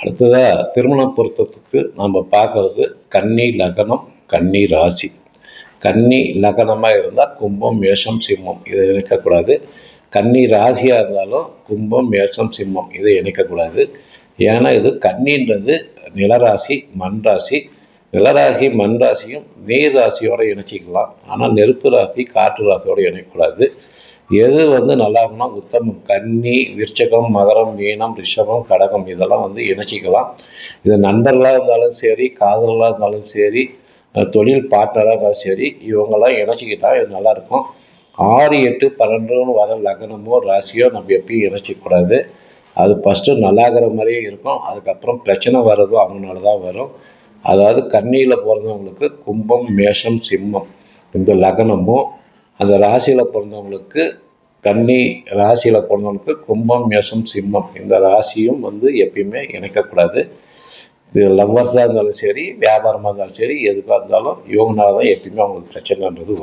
அடுத்ததாக திருமண பொருத்தத்துக்கு நம்ம பார்க்கறது கன்னி லக்னம் கன்னி ராசி. கன்னி லக்னமாக இருந்தால் கும்பம் மேஷம் சிம்மம் இதை இணைக்கக்கூடாது. கன்னி ராசியாக இருந்தாலும் கும்பம் மேஷம் சிம்மம் இதை இணைக்கக்கூடாது. ஏன்னா இது கன்னின்றது நிலராசி மண் ராசி நிலராசி மண் ராசியும் நீர் ராசியோடு இணைச்சிக்கலாம். ஆனால் நெருப்பு ராசி காற்று ராசியோடு இணைக்கக்கூடாது. எது வந்து நல்லா இருக்குன்னா உத்தமம் கன்னி விருச்சகம் மகரம் மீனம் ரிஷபம் கடகம் இதெல்லாம் வந்து இணைச்சிக்கலாம். இது நண்பர்களாக இருந்தாலும் சரி காதலர்களாக இருந்தாலும் சரி தொழில் பார்ட்னராக இருந்தாலும் சரி இவங்கெல்லாம் இணைச்சிக்கிட்டா இது நல்லாயிருக்கும். ஆறு எட்டு பன்னெண்டுன்னு வர லக்னமோ ராசியோ நம்ம எப்பயும் இணைச்சிக்கூடாது அது ஃபஸ்ட்டு நல்லாகிற மாதிரியே இருக்கும். அதுக்கப்புறம் பிரச்சனை வர்றதும் அவங்களால தான் வரும். அதாவது கண்ணியில் பிறந்தவங்களுக்கு கும்பம் மேஷம் சிம்மம். இந்த லக்னமும் அந்த ராசியில் பிறந்தவங்களுக்கு கன்னி ராசியில் பிறந்தவங்களுக்கு கும்பம் மேஷம் சிம்மம் இந்த ராசியும் வந்து எப்பயுமே இணைக்கக்கூடாது இது லவ்வர்ஸாக இருந்தாலும் சரி வியாபாரமாக இருந்தாலும் சரி எதுக்காக இருந்தாலும் இவங்கனால தான் எப்பயுமே அவங்களுக்கு பிரச்சனைன்றது வரும்.